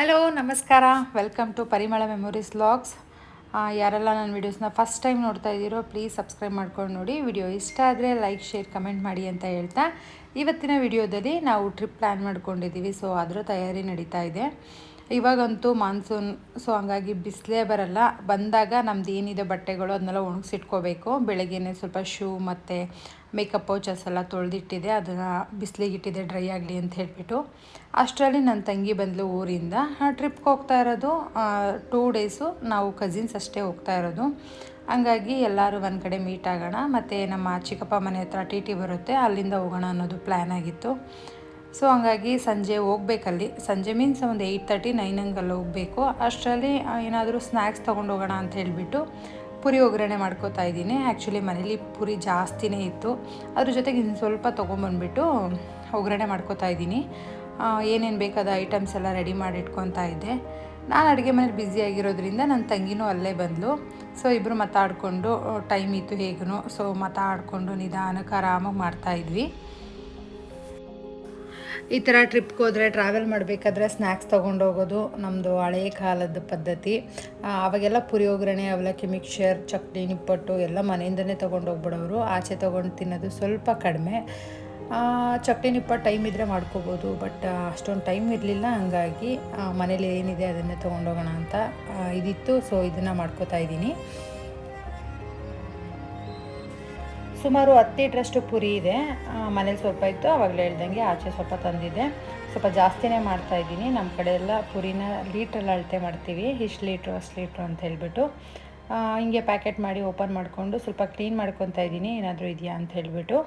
Hello ನಮಸ್ಕಾರ. Welcome to Parimala memories vlogs ಯಾರೆಲ್ಲ ನನ್ನ ವೀಡಿಯೋಸ್ನ ಫಸ್ಟ್ ಟೈಮ್ ನೋಡ್ತಾ ಇದ್ದೀರೋ ಪ್ಲೀಸ್ ಸಬ್ಸ್ಕ್ರೈಬ್ ಮಾಡ್ಕೊಂಡು ನೋಡಿ. ವಿಡಿಯೋ ಇಷ್ಟ ಆದರೆ ಲೈಕ್ ಶೇರ್ ಕಮೆಂಟ್ ಮಾಡಿ ಅಂತ ಹೇಳ್ತಾ. ಇವತ್ತಿನ ವಿಡಿಯೋದಲ್ಲಿ ನಾವು ಟ್ರಿಪ್ ಪ್ಲ್ಯಾನ್ ಮಾಡ್ಕೊಂಡಿದ್ದೀವಿ. ಸೊ ಅದರ ತಯಾರಿ ನಡೀತಾ ಇದೆ. ಇವಾಗಂತೂ ಮಾನ್ಸೂನ್ ಸೊ ಹಂಗಾಗಿ ಬಿಸಿಲೇ ಬರಲ್ಲ. ಬಂದಾಗ ನಮ್ದು ಏನಿದೆ ಬಟ್ಟೆಗಳು ಅದನ್ನೆಲ್ಲ ಒಣಗಿಸಿಟ್ಕೋಬೇಕು. ಬೆಳಗ್ಗೆನೇ ಸ್ವಲ್ಪ ಶೂ ಮತ್ತು ಮೇಕಪ್ ಪೌಚಸ್ ಎಲ್ಲ ತೊಳೆದಿಟ್ಟಿದೆ, ಅದನ್ನು ಬಿಸಿಲಿಗೆ ಇಟ್ಟಿದೆ ಡ್ರೈ ಆಗಲಿ ಅಂತ ಹೇಳಿಬಿಟ್ಟು. ಅಷ್ಟರಲ್ಲಿ ನನ್ನ ತಂಗಿ ಬಂದಳು ಊರಿಂದ. ಟ್ರಿಪ್ಗೆ ಹೋಗ್ತಾ ಇರೋದು ಟೂ ಡೇಸು ನಾವು ಕಸಿನ್ಸ್ ಅಷ್ಟೇ ಹೋಗ್ತಾ ಇರೋದು. ಹಂಗಾಗಿ ಎಲ್ಲರೂ ಒಂದು ಕಡೆ ಮೀಟ್ ಆಗೋಣ, ಮತ್ತು ನಮ್ಮ ಚಿಕ್ಕಪ್ಪ ಮನೆ ಹತ್ರ ಟಿ ಟಿ ಬರುತ್ತೆ, ಅಲ್ಲಿಂದ ಹೋಗೋಣ ಅನ್ನೋದು ಪ್ಲ್ಯಾನ್ ಆಗಿತ್ತು. ಸೊ ಹಂಗಾಗಿ ಸಂಜೆ ಹೋಗ್ಬೇಕಲ್ಲಿ. ಸಂಜೆ ಮೀನ್ಸ್ ಒಂದು ಏಯ್ಟ್ ತರ್ಟಿ, ನೈನ್ ಹಂಗಲ್ಲಿ ಹೋಗಬೇಕು. ಅಷ್ಟರಲ್ಲಿ ಏನಾದರೂ ಸ್ನ್ಯಾಕ್ಸ್ ತೊಗೊಂಡು ಹೋಗೋಣ ಅಂತ ಹೇಳಿಬಿಟ್ಟು ಪುರಿ ಒಗ್ಗರಣೆ ಮಾಡ್ಕೋತಾ ಇದ್ದೀನಿ. ಆ್ಯಕ್ಚುಲಿ ಮನೇಲಿ ಪುರಿ ಜಾಸ್ತಿನೇ ಇತ್ತು. ಅದ್ರ ಜೊತೆಗೆ ಇನ್ನು ಸ್ವಲ್ಪ ತೊಗೊಂಬಂದ್ಬಿಟ್ಟು ಒಗ್ಗರಣೆ ಮಾಡ್ಕೋತಾ ಇದ್ದೀನಿ. ಏನೇನು ಬೇಕಾದ ಐಟಮ್ಸ್ ಎಲ್ಲ ರೆಡಿ ಮಾಡಿ ಇಟ್ಕೊತಾ ಇದ್ದೆ. ನಾನು ಅಡುಗೆ ಮನೇಲಿ ಬ್ಯುಸಿ ಆಗಿರೋದ್ರಿಂದ ನನ್ನ ತಂಗಿನೂ ಅಲ್ಲೇ ಬಂದಳು ಸೊ ಇಬ್ಬರು ಮಾತಾಡಿಕೊಂಡು ಟೈಮ್ ಇತ್ತು ಹೇಗೂ ಸೊ ಮಾತಾಡಿಕೊಂಡು ನಿಧಾನಕ್ಕೆ ಆರಾಮಾಗಿ ಮಾಡ್ತಾಯಿದ್ವಿ ಈ ಥರ ಟ್ರಿಪ್ಗೆ ಹೋದರೆ ಟ್ರಾವೆಲ್ ಮಾಡಬೇಕಾದ್ರೆ ಸ್ನ್ಯಾಕ್ಸ್ ತೊಗೊಂಡು ಹೋಗೋದು ನಮ್ಮದು ಹಳೆಯ ಕಾಲದ ಪದ್ಧತಿ. ಅವಾಗೆಲ್ಲ ಪುರಿ ಒಗ್ಗರಣೆ, ಅವಲಕ್ಕಿ ಮಿಕ್ಸರ್ ಚಟ್ನಿ ನಿಪ್ಪಟ್ಟು ಎಲ್ಲ ಮನೆಯಿಂದನೇ ತೊಗೊಂಡು ಹೋಗ್ಬಿಡೋರು. ಆಚೆ ತೊಗೊಂಡು ತಿನ್ನೋದು ಸ್ವಲ್ಪ ಕಡಿಮೆ. ಚಟ್ನಿ ನಿಪ್ಪಟ್ಟು ಟೈಮ್ ಇದ್ದರೆ ಮಾಡ್ಕೋಬೋದು ಬಟ್ ಅಷ್ಟೊಂದು ಟೈಮ್ ಇರಲಿಲ್ಲ ಹಂಗಾಗಿ ಮನೇಲಿ ಏನಿದೆ ಅದನ್ನೇ ತೊಗೊಂಡೋಗೋಣ ಅಂತ ಇದಿತ್ತು. ಸೊ ಇದನ್ನು ಮಾಡ್ಕೋತಾ ಇದ್ದೀನಿ. ಸುಮಾರು ಹತ್ತು ಲೀಟ್ರಷ್ಟು ಪುರಿ ಇದೆ. ಮನೇಲಿ ಸ್ವಲ್ಪ ಇತ್ತು, ಅವಾಗಲೇ ಹೇಳ್ದಂಗೆ ಆಚೆ ಸ್ವಲ್ಪ ತಂದಿದ್ದೆ. ಸ್ವಲ್ಪ ಜಾಸ್ತಿನೇ ಮಾಡ್ತಾಯಿದ್ದೀನಿ ನಮ್ಮ ಕಡೆ ಎಲ್ಲ ಪುರಿನ ಲೀಟ್ರಲ್ಲಿ ಅಳತೆ ಮಾಡ್ತೀವಿ. ಇಷ್ಟು ಲೀಟ್ರು, ಅಷ್ಟು ಲೀಟ್ರು ಅಂತ ಹೇಳಿಬಿಟ್ಟು. ಹಿಂಗೆ ಪ್ಯಾಕೆಟ್ ಮಾಡಿ ಓಪನ್ ಮಾಡಿಕೊಂಡು ಸ್ವಲ್ಪ ಕ್ಲೀನ್ ಮಾಡ್ಕೊತಾ ಇದ್ದೀನಿ. ಏನಾದರೂ ಇದೆಯಾ ಅಂತ ಹೇಳಿಬಿಟ್ಟು.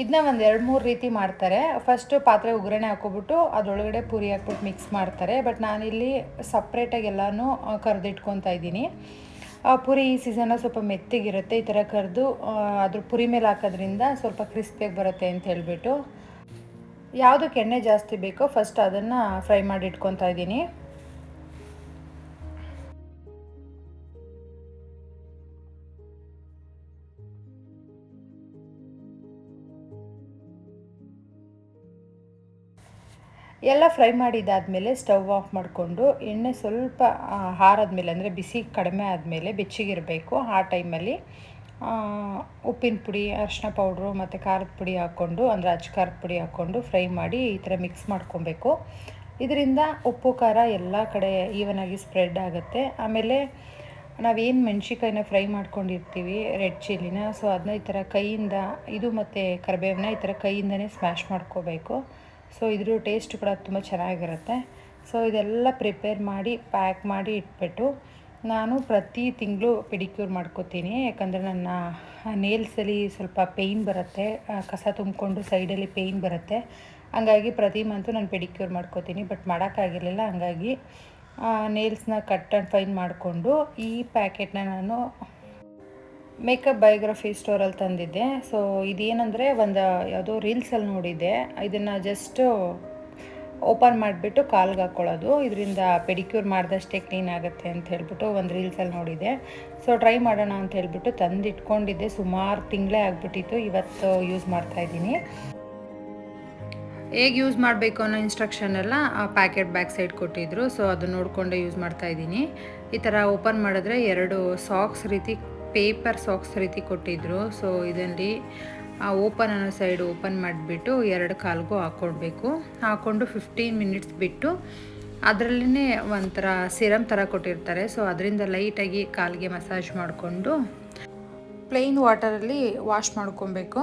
ಇದನ್ನ ಒಂದು ಎರಡು ಮೂರು ರೀತಿ ಮಾಡ್ತಾರೆ. ಫಸ್ಟು ಪಾತ್ರೆ ಉಗ್ರಣೆ ಹಾಕೋಬಿಟ್ಟು ಅದರೊಳಗಡೆ ಪುರಿ ಹಾಕ್ಬಿಟ್ಟು ಮಿಕ್ಸ್ ಮಾಡ್ತಾರೆ. ಬಟ್ ನಾನಿಲ್ಲಿ ಸಪ್ರೇಟಾಗಿ ಎಲ್ಲನೂ ಕರೆದಿಟ್ಕೊತಾ ಇದ್ದೀನಿ. ಪುರಿ ಈ ಸೀಸನಲ್ಲಿ ಸ್ವಲ್ಪ ಮೆತ್ತಗಿರುತ್ತೆ. ಈ ಥರ ಕರೆದು ಅದ್ರ ಪುರಿ ಮೇಲೆ ಹಾಕೋದ್ರಿಂದ ಸ್ವಲ್ಪ ಕ್ರಿಸ್ಪಿಯಾಗಿ ಬರುತ್ತೆ ಅಂತ ಹೇಳಿಬಿಟ್ಟು. ಯಾವುದಕ್ಕೆ ಎಣ್ಣೆ ಜಾಸ್ತಿ ಬೇಕೋ ಫಸ್ಟ್ ಅದನ್ನು ಫ್ರೈ ಮಾಡಿ ಇಟ್ಕೊತಾ ಇದ್ದೀನಿ. ಎಲ್ಲ ಫ್ರೈ ಮಾಡಿದಾದಮೇಲೆ ಸ್ಟವ್ ಆಫ್ ಮಾಡಿಕೊಂಡು ಎಣ್ಣೆ ಸ್ವಲ್ಪ ಹಾರಾದ್ಮೇಲೆ ಅಂದರೆ ಬಿಸಿ ಕಡಿಮೆ ಆದಮೇಲೆ ಬೆಚ್ಚಗಿರಬೇಕು. ಆ ಟೈಮಲ್ಲಿ ಉಪ್ಪಿನ ಪುಡಿ ಅರಿಶಿನ ಪೌಡ್ರು ಮತ್ತು ಖಾರದ ಪುಡಿ ಹಾಕ್ಕೊಂಡು, ಅಂದರೆ ಅಚ್ಚ ಖಾರದ ಪುಡಿ ಹಾಕ್ಕೊಂಡು ಫ್ರೈ ಮಾಡಿ ಈ ಥರ ಮಿಕ್ಸ್ ಮಾಡ್ಕೊಬೇಕು. ಇದರಿಂದ ಉಪ್ಪು, ಖಾರ ಎಲ್ಲ ಕಡೆ ಈವನಾಗಿ ಸ್ಪ್ರೆಡ್ ಆಗುತ್ತೆ. ಆಮೇಲೆ ನಾವೇನು ಮೆಣ್ಸಿಕಾಯಿನ ಫ್ರೈ ಮಾಡ್ಕೊಂಡಿರ್ತೀವಿ, ರೆಡ್ ಚಿಲ್ಲಿನ, ಸೊ ಅದನ್ನ ಈ ಥರ ಕೈಯಿಂದ, ಇದು ಮತ್ತು ಕರಿಬೇವನ್ನ ಈ ಥರ ಕೈಯಿಂದನೇ ಸ್ಮ್ಯಾಶ್ ಮಾಡ್ಕೋಬೇಕು. ಸೊ ಇದ್ರ ಟೇಸ್ಟ್ ಕೂಡ ತುಂಬ ಚೆನ್ನಾಗಿರುತ್ತೆ. ಸೊ ಇದೆಲ್ಲ ಪ್ರಿಪೇರ್ ಮಾಡಿ ಪ್ಯಾಕ್ ಮಾಡಿ ಇಟ್ಬಿಟ್ಟು ನಾನು ಪ್ರತಿ ತಿಂಗಳು ಪೆಡಿಕ್ಯೂರ್ ಮಾಡ್ಕೋತೀನಿ. ಯಾಕಂದರೆ ನನ್ನ ನೇಲ್ಸಲ್ಲಿ ಸ್ವಲ್ಪ ಪೇಯ್ನ್ ಬರುತ್ತೆ ಕಸ ತುಂಬಿಕೊಂಡು ಸೈಡಲ್ಲಿ ಪೇಯ್ನ್ ಬರುತ್ತೆ. ಹಂಗಾಗಿ ಪ್ರತಿ ಮಂತು ನಾನು ಪೆಡಿಕ್ಯೂರ್ ಮಾಡ್ಕೋತೀನಿ ಬಟ್ ಮಾಡೋಕ್ಕಾಗಿರಲಿಲ್ಲ. ಹಂಗಾಗಿ ನೇಲ್ಸ್ನ ಕಟ್ ಆ್ಯಂಡ್ ಫೈನ್ ಮಾಡಿಕೊಂಡು ಈ ಪ್ಯಾಕೆಟ್ನ ನಾನು ಮೇಕಪ್ ಬಯೋಗ್ರಫಿ ಸ್ಟೋರಲ್ಲಿ ತಂದಿದ್ದೆ. ಸೊ ಇದೇನೆಂದರೆ ಒಂದು ಯಾವುದೋ ರೀಲ್ಸಲ್ಲಿ ನೋಡಿದ್ದೆ. ಇದನ್ನು ಜಸ್ಟು ಓಪನ್ ಮಾಡಿಬಿಟ್ಟು ಕಾಲ್ಗೆ ಹಾಕ್ಕೊಳ್ಳೋದು ಇದರಿಂದ ಪೆಡಿಕ್ಯೂರ್ ಮಾಡಿದಷ್ಟೇ ಕ್ಲೀನ್ ಆಗುತ್ತೆ ಅಂತ ಹೇಳ್ಬಿಟ್ಟು ಒಂದು ರೀಲ್ಸಲ್ಲಿ ನೋಡಿದ್ದೆ. ಸೊ ಟ್ರೈ ಮಾಡೋಣ ಅಂತ ಹೇಳ್ಬಿಟ್ಟು ತಂದು ಇಟ್ಕೊಂಡಿದ್ದೆ ಸುಮಾರು ತಿಂಗಳೇ ಆಗಿಬಿಟ್ಟಿತ್ತು. ಇವತ್ತು ಯೂಸ್ ಮಾಡ್ತಾಯಿದ್ದೀನಿ ಹೇಗೆ ಯೂಸ್ ಮಾಡಬೇಕು ಅನ್ನೋ ಇನ್ಸ್ಟ್ರಕ್ಷನ್ ಎಲ್ಲ ಆ ಪ್ಯಾಕೆಟ್ ಬ್ಯಾಕ್ ಸೈಡ್ ಕೊಟ್ಟಿದ್ರು. ಸೊ ಅದು ನೋಡಿಕೊಂಡೆ ಯೂಸ್ ಮಾಡ್ತಾಯಿದ್ದೀನಿ ಈ ಥರ ಓಪನ್ ಮಾಡಿದ್ರೆ ಎರಡು ಸಾಕ್ಸ್ ರೀತಿ ಪೇಪರ್ ಸಾಕ್ಸ್ ರೀತಿ ಕೊಟ್ಟಿದ್ದರು ಸೊ ಇದರಲ್ಲಿ ಓಪನ್ ಅನ್ನೋ ಸೈಡ್ ಓಪನ್ ಮಾಡಿಬಿಟ್ಟು ಎರಡು ಕಾಲ್ಗೂ ಹಾಕ್ಕೊಡ್ಬೇಕು ಹಾಕ್ಕೊಂಡು ಫಿಫ್ಟೀನ್ ಮಿನಿಟ್ಸ್ ಬಿಟ್ಟು ಅದರಲ್ಲೇ ಒಂಥರ ಸಿರಮ್ ಥರ ಕೊಟ್ಟಿರ್ತಾರೆ. ಸೊ ಅದರಿಂದ ಲೈಟಾಗಿ ಕಾಲಿಗೆ ಮಸಾಜ್ ಮಾಡಿಕೊಂಡು ಪ್ಲೈನ್ ವಾಟರಲ್ಲಿ ವಾಶ್ ಮಾಡ್ಕೊಬೇಕು.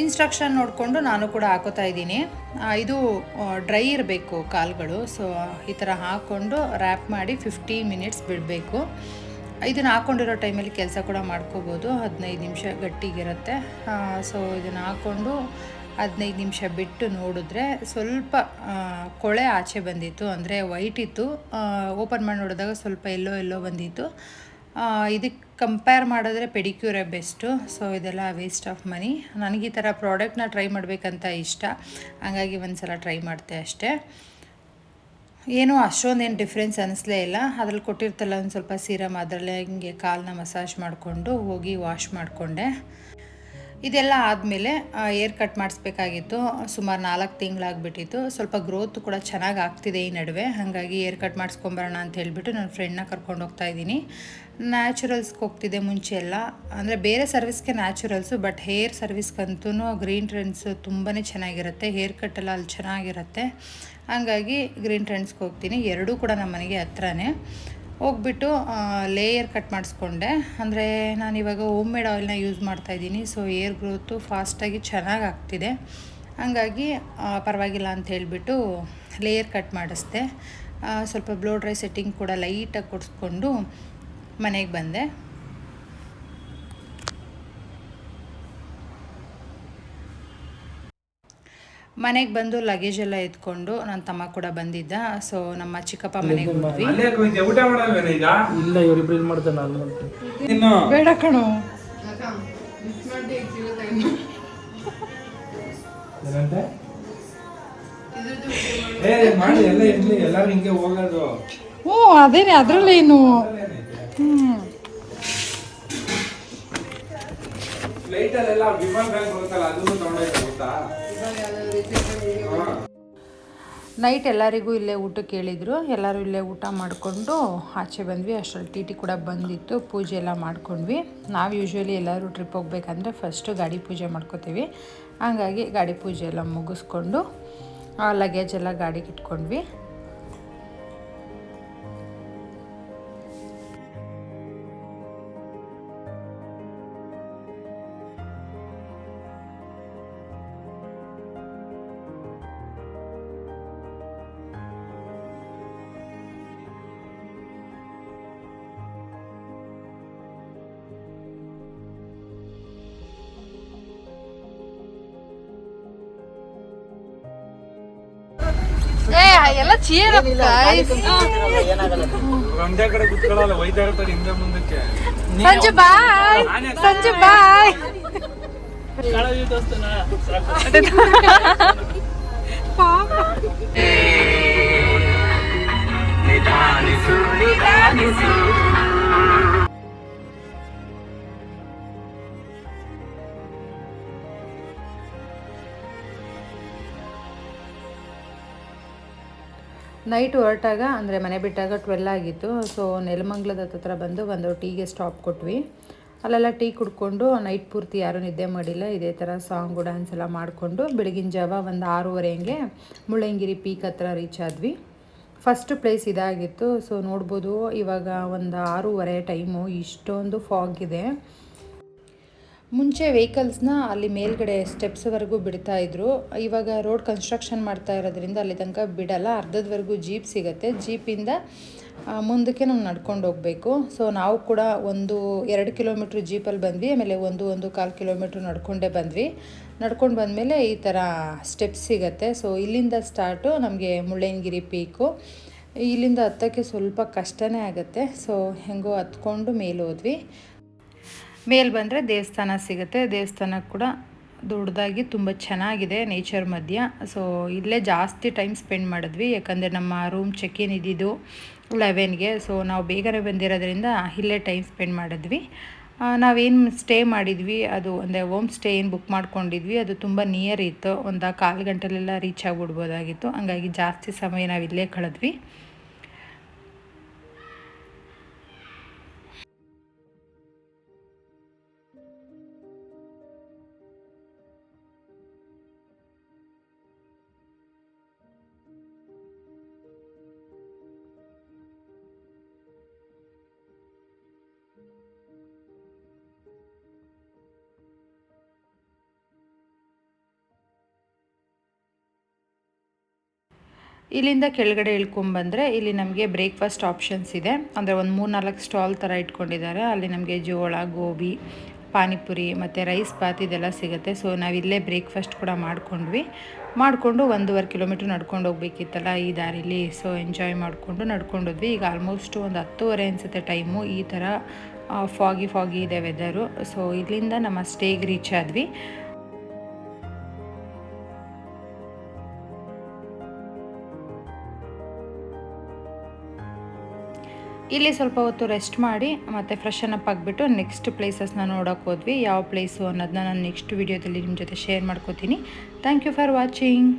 ಇನ್ಸ್ಟ್ರಕ್ಷನ್ ನೋಡಿಕೊಂಡು ನಾನು ಕೂಡ ಹಾಕೋತಾ ಇದ್ದೀನಿ. ಇದು ಡ್ರೈ ಇರಬೇಕು ಕಾಲುಗಳು. ಸೊ ಈ ಥರ ಹಾಕ್ಕೊಂಡು ರ್ಯಾಪ್ ಮಾಡಿ ಫಿಫ್ಟೀನ್ ಮಿನಿಟ್ಸ್ ಬಿಡಬೇಕು. ಇದನ್ನು ಹಾಕ್ಕೊಂಡಿರೋ ಟೈಮಲ್ಲಿ ಕೆಲಸ ಕೂಡ ಮಾಡ್ಕೋಬೋದು. ಹದಿನೈದು ನಿಮಿಷ ಗಟ್ಟಿಗಿರುತ್ತೆ. ಸೊ ಇದನ್ನು ಹಾಕ್ಕೊಂಡು ಹದಿನೈದು ನಿಮಿಷ ಬಿಟ್ಟು ನೋಡಿದ್ರೆ ಸ್ವಲ್ಪ ಕೊಳೆ ಆಚೆ ಬಂದಿತ್ತು. ಅಂದರೆ ವೈಟ್ ಇತ್ತು. ಓಪನ್ ಮಾಡಿ ನೋಡಿದಾಗ ಸ್ವಲ್ಪ ಎಲ್ಲೋ ಎಲ್ಲೋ ಬಂದಿತ್ತು. ಇದಕ್ಕೆ ಕಂಪೇರ್ ಮಾಡಿದ್ರೆ ಪೆಡಿಕ್ಯೂರೇ ಬೆಸ್ಟು ಸೊ ಇದೆಲ್ಲ ವೇಸ್ಟ್ ಆಫ್ ಮನಿ ನನಗೆ ಈ ಥರ ಪ್ರಾಡಕ್ಟ್ನ ಟ್ರೈ ಮಾಡಬೇಕಂತ ಇಷ್ಟ. ಹಂಗಾಗಿ ಒಂದು ಸಲ ಟ್ರೈ ಮಾಡ್ತೆ ಅಷ್ಟೇ. ಏನೂ ಅಷ್ಟೊಂದೇನು ಡಿಫ್ರೆನ್ಸ್ ಅನಿಸ್ಲೇ ಇಲ್ಲ. ಅದ್ರಲ್ಲಿ ಕೊಟ್ಟಿರ್ತಲ್ಲ ಒಂದು ಸ್ವಲ್ಪ ಸೀರಮ್ ಅದರಲ್ಲೇ ಹಿಂಗೆ ಕಾಲನ್ನ ಮಸಾಜ್ ಮಾಡಿಕೊಂಡು ಹೋಗಿ ವಾಶ್ ಮಾಡಿಕೊಂಡೆ. ಇದೆಲ್ಲ ಆದಮೇಲೆ ಏರ್ ಕಟ್ ಮಾಡಿಸ್ಬೇಕಾಗಿತ್ತು. ಸುಮಾರು ನಾಲ್ಕು ತಿಂಗಳಾಗ್ಬಿಟ್ಟಿತ್ತು. ಸ್ವಲ್ಪ ಗ್ರೋತ್ ಕೂಡ ಚೆನ್ನಾಗಿ ಆಗ್ತಿದೆ ಈ ನಡುವೆ. ಹಾಗಾಗಿ ಏರ್ ಕಟ್ ಮಾಡಿಸ್ಕೊಂಬರೋಣ ಅಂತ ಹೇಳಿಬಿಟ್ಟು ನನ್ನ ಫ್ರೆಂಡ್ನ ಕರ್ಕೊಂಡು ಹೋಗ್ತಾ ಇದ್ದೀನಿ. ನ್ಯಾಚುರಲ್ಸ್ಗೆ ಹೋಗ್ತಿದ್ದೆ ಮುಂಚೆ ಎಲ್ಲ. ಅಂದರೆ ಬೇರೆ ಸರ್ವಿಸ್ಗೆ ನ್ಯಾಚುರಲ್ಸು ಬಟ್ ಹೇರ್ ಸರ್ವಿಸ್ಗಂತೂ ಗ್ರೀನ್ ಟ್ರೆಂಡ್ಸ್ ತುಂಬಾ ಚೆನ್ನಾಗಿರುತ್ತೆ. ಹೇರ್ ಕಟ್ಟೆಲ್ಲ ಅಲ್ಲಿ ಚೆನ್ನಾಗಿರುತ್ತೆ. ಹಾಗಾಗಿ ಗ್ರೀನ್ ಟ್ರೆಂಡ್ಸ್ಗೆ ಹೋಗ್ತೀನಿ. ಎರಡೂ ಕೂಡ ನಮ್ಮ ಮನೆಗೆ ಹತ್ರನೇ. ಹೋಗ್ಬಿಟ್ಟು ಲೇಯರ್ ಕಟ್ ಮಾಡಿಸ್ಕೊಂಡೆ. ಅಂದರೆ ನಾನು ಇವಾಗ ಹೋಮ್ ಮೇಡ್ ಆಯಿಲ್ನ ಯೂಸ್ ಮಾಡ್ತಾಯಿದ್ದೀನಿ ಸೊ ಏರ್ ಗ್ರೋತು ಫಾಸ್ಟಾಗಿ ಚೆನ್ನಾಗಿ ಆಗ್ತಿದೆ. ಹಂಗಾಗಿ ಪರವಾಗಿಲ್ಲ ಅಂತ ಹೇಳಿಬಿಟ್ಟು ಲೇಯರ್ ಕಟ್ ಮಾಡಿಸ್ದೆ. ಸ್ವಲ್ಪ ಬ್ಲೋ ಡ್ರೈ ಸೆಟ್ಟಿಂಗ್ ಕೂಡ ಲೈಟಾಗಿ ಕೊಡಿಸ್ಕೊಂಡು ಮನೆಗೆ ಬಂದೆ. ಮನೆಗೆ ಬಂದು ಲಗೇಜ್ ಎಲ್ಲ ಎತ್ಕೊಂಡು ನನ್ನ ತಮ್ಮ ಕೂಡ ಬಂದಿದ್ದ. ಸೊ ನಮ್ಮ ಚಿಕ್ಕಪ್ಪ ಮನೆಗೆ ಹೋದ್ವಿ. ಈಗ? ಇಲ್ಲ ಇವ್ರಿಬ್ರು ನಾನು ಮಾಡ್ತೀನಿ. ಬೇಡ ಕಣೋ. ಹಿಂಗೆ ಹ್ಞೂ ಅದೇನೆ ಅದರಲ್ಲೇನು. ಹ್ಞೂ ಫ್ಲೈಟ್ ಅಲ್ಲೆಲ್ಲ ವಿಮಾನ ಬ್ಯಾಂಕ್ ಬರುತ್ತಲ್ಲ, ಅದನ್ನು ನೈಟ್ ಎಲ್ಲರಿಗೂ ಇಲ್ಲೇ ಊಟಕ್ಕೆ ಕೇಳಿದ್ರು. ಎಲ್ಲರೂ ಇಲ್ಲೇ ಊಟ ಮಾಡಿಕೊಂಡು ಆಚೆ ಬಂದ್ವಿ. ಅಷ್ಟರಲ್ಲಿ ಟಿ ಟಿ ಕೂಡ ಬಂದಿತ್ತು. ಪೂಜೆ ಎಲ್ಲ ಮಾಡ್ಕೊಂಡ್ವಿ. ನಾವು ಯೂಶ್ವಲಿ ಎಲ್ಲರೂ ಟ್ರಿಪ್ ಹೋಗ್ಬೇಕಂದ್ರೆ ಫಸ್ಟು ಗಾಡಿ ಪೂಜೆ ಮಾಡ್ಕೋತೀವಿ. ಹಂಗಾಗಿ ಗಾಡಿ ಪೂಜೆ ಎಲ್ಲ ಮುಗಿಸ್ಕೊಂಡು ಲಗೇಜ್ ಎಲ್ಲ ಗಾಡಿಗೆ ಇಟ್ಕೊಂಡ್ವಿ. ಎಲ್ಲ ಒಂದೇ ಕಡೆ ಕುತ್ಕೊಳ್ಳಲ್ಲ ಒಯ್ತಾ ಇರ್ತಾರೆ ಹಿಂದೆ ಮುಂದಕ್ಕೆ. Sanju bye Sanju bye. Night ಹೊರಟಾಗ, ಅಂದರೆ ಮನೆ ಬಿಟ್ಟಾಗ ಟ್ವೆಲ್ ಆಗಿತ್ತು. ಸೊ ನೆಲಮಂಗ್ಲದ ಹತ್ರ ಬಂದು ಒಂದು ಟೀಗೆ ಸ್ಟಾಪ್ ಕೊಟ್ವಿ. ಅಲ್ಲೆಲ್ಲ ಟೀ ಕುಡ್ಕೊಂಡು ನೈಟ್ ಪೂರ್ತಿ ಯಾರೂ ನಿದ್ದೆ ಮಾಡಿಲ್ಲ. ಇದೇ ಥರ ಸಾಂಗು ಡ್ಯಾನ್ಸ್ ಎಲ್ಲ ಮಾಡಿಕೊಂಡು ಬೆಳಗಿನ ಜಾವ ಒಂದು ಆರೂವರೆ ಹಂಗೆ ಮುಳ್ಳಂಗಿರಿ ಪೀಕ್ ಹತ್ರ ರೀಚ್ ಆದ್ವಿ. ಫಸ್ಟ್ ಪ್ಲೇಸ್ ಇದಾಗಿತ್ತು. ಸೊ ನೋಡ್ಬೋದು ಇವಾಗ ಒಂದು ಆರೂವರೆ ಟೈಮು ಇಷ್ಟೊಂದು ಫಾಗ್ ಇದೆ. ಮುಂಚೆ ವೆಹಿಕಲ್ಸ್ನ ಅಲ್ಲಿ ಮೇಲ್ಗಡೆ ಸ್ಟೆಪ್ಸ್ವರೆಗೂ ಬಿಡ್ತಾ ಇದ್ರು. ಇವಾಗ ರೋಡ್ ಕನ್ಸ್ಟ್ರಕ್ಷನ್ ಮಾಡ್ತಾ ಇರೋದ್ರಿಂದ ಅಲ್ಲಿ ತನಕ ಬಿಡಲ್ಲ. ಅರ್ಧದವರೆಗೂ ಜೀಪ್ ಸಿಗುತ್ತೆ. ಜೀಪಿಂದ ಮುಂದಕ್ಕೆ ನಾವು ನಡ್ಕೊಂಡು ಹೋಗಬೇಕು. ಸೊ ನಾವು ಕೂಡ ಒಂದು ಎರಡು ಕಿಲೋಮೀಟ್ರ್ ಜೀಪಲ್ಲಿ ಬಂದ್ವಿ. ಆಮೇಲೆ ಒಂದು ಒಂದು ಕಾಲು ಕಿಲೋಮೀಟ್ರ್ ನಡ್ಕೊಂಡೇ ಬಂದ್ವಿ. ನಡ್ಕೊಂಡು ಬಂದಮೇಲೆ ಈ ಥರ ಸ್ಟೆಪ್ಸ್ ಸಿಗತ್ತೆ. ಸೊ ಇಲ್ಲಿಂದ ಸ್ಟಾರ್ಟು ನಮಗೆ ಮುಳ್ಳಯ್ಯನಗಿರಿ ಪೀಕು ಇಲ್ಲಿಂದ ಹತ್ತಕ್ಕೆ ಸ್ವಲ್ಪ ಕಷ್ಟನೇ ಆಗುತ್ತೆ. ಸೊ ಹೆಂಗೋ ಹತ್ಕೊಂಡು ಮೇಲೆ ಹೋದ್ವಿ. ಮೇಲೆ ಬಂದರೆ ದೇವಸ್ಥಾನ ಸಿಗುತ್ತೆ. ದೇವಸ್ಥಾನ ಕೂಡ ದೊಡ್ಡದಾಗಿ ತುಂಬ ಚೆನ್ನಾಗಿದೆ ನೇಚರ್ ಮಧ್ಯ. ಸೊ ಇಲ್ಲೇ ಜಾಸ್ತಿ ಟೈಮ್ ಸ್ಪೆಂಡ್ ಮಾಡಿದ್ವಿ. ಯಾಕಂದರೆ ನಮ್ಮ ರೂಮ್ ಚೆಕ್ ಇನ್ ಇದ್ದಿದ್ದು ಲೆವೆನ್ಗೆ ಸೊ ನಾವು ಬೇಗನೆ ಬಂದಿರೋದ್ರಿಂದ ಇಲ್ಲೇ ಟೈಮ್ ಸ್ಪೆಂಡ್ ಮಾಡಿದ್ವಿ. ನಾವೇನು ಸ್ಟೇ ಮಾಡಿದ್ವಿ? ಅದು ಅಂದರೆ ಹೋಮ್ ಸ್ಟೇ ಏನು ಬುಕ್ ಮಾಡ್ಕೊಂಡಿದ್ವಿ. ಅದು ತುಂಬ ನಿಯರ್ ಇತ್ತು. ಒಂದು ಕಾಲು ಗಂಟೆಲೆಲ್ಲ ರೀಚ್ ಆಗಿಬಿಡ್ಬೋದಾಗಿತ್ತು. ಹಂಗಾಗಿ ಜಾಸ್ತಿ ಸಮಯ ನಾವು ಇಲ್ಲೇ ಕಳೆದ್ವಿ. ಇಲ್ಲಿಂದ ಕೆಳಗಡೆ ಇಳ್ಕೊಂಬಂದರೆ ಇಲ್ಲಿ ನಮಗೆ ಬ್ರೇಕ್ಫಾಸ್ಟ್ ಆಪ್ಷನ್ಸ್ ಇದೆ. ಅಂದರೆ ಒಂದು ಮೂರು ನಾಲ್ಕು ಸ್ಟಾಲ್ ಥರ ಇಟ್ಕೊಂಡಿದ್ದಾರೆ. ಅಲ್ಲಿ ನಮಗೆ ಜೋಳ, ಗೋಬಿ, ಪಾನಿಪುರಿ ಮತ್ತು ರೈಸ್ ಬಾತ್ ಇದೆಲ್ಲ ಸಿಗುತ್ತೆ. ಸೊ ನಾವಿಲ್ಲೇ ಬ್ರೇಕ್ಫಾಸ್ಟ್ ಕೂಡ ಮಾಡ್ಕೊಂಡ್ವಿ. ಮಾಡಿಕೊಂಡು ಒಂದೂವರೆ ಕಿಲೋಮೀಟ್ರ್ ನಡ್ಕೊಂಡು ಹೋಗ್ಬೇಕಿತ್ತಲ್ಲ ಈ ದಾರಿಲಿ. ಸೊ ಎಂಜಾಯ್ ಮಾಡಿಕೊಂಡು ನಡ್ಕೊಂಡೋದ್ವಿ. ಈಗ ಆಲ್ಮೋಸ್ಟ್ ಒಂದು ಹತ್ತುವರೆ ಅನಿಸುತ್ತೆ ಟೈಮು ಈ ಥರ ಫಾಗಿ ಫಾಗಿ ಇದೆ ವೆದರು ಸೊ ಇಲ್ಲಿಂದ ನಮ್ಮ ಸ್ಟೇಗೆ ರೀಚ್ ಆದ್ವಿ. ಇಲ್ಲಿ ಸ್ವಲ್ಪ ಹೊತ್ತು ರೆಸ್ಟ್ ಮಾಡಿ, ಮತ್ತೆ ಫ್ರೆಶನ್ ಅಪ್ ಆಗಿಬಿಟ್ಟು ನೆಕ್ಸ್ಟ್ ಪ್ಲೇಸಸ್ನ ನೋಡೋಕೆ ಹೋದ್ವಿ. ಯಾವ ಪ್ಲೇಸು ಅನ್ನೋದನ್ನ ನಾನು ನೆಕ್ಸ್ಟ್ ವೀಡಿಯೋದಲ್ಲಿ ನಿಮ್ಮ ಜೊತೆ ಶೇರ್ ಮಾಡ್ಕೋತೀನಿ. Thank you for watching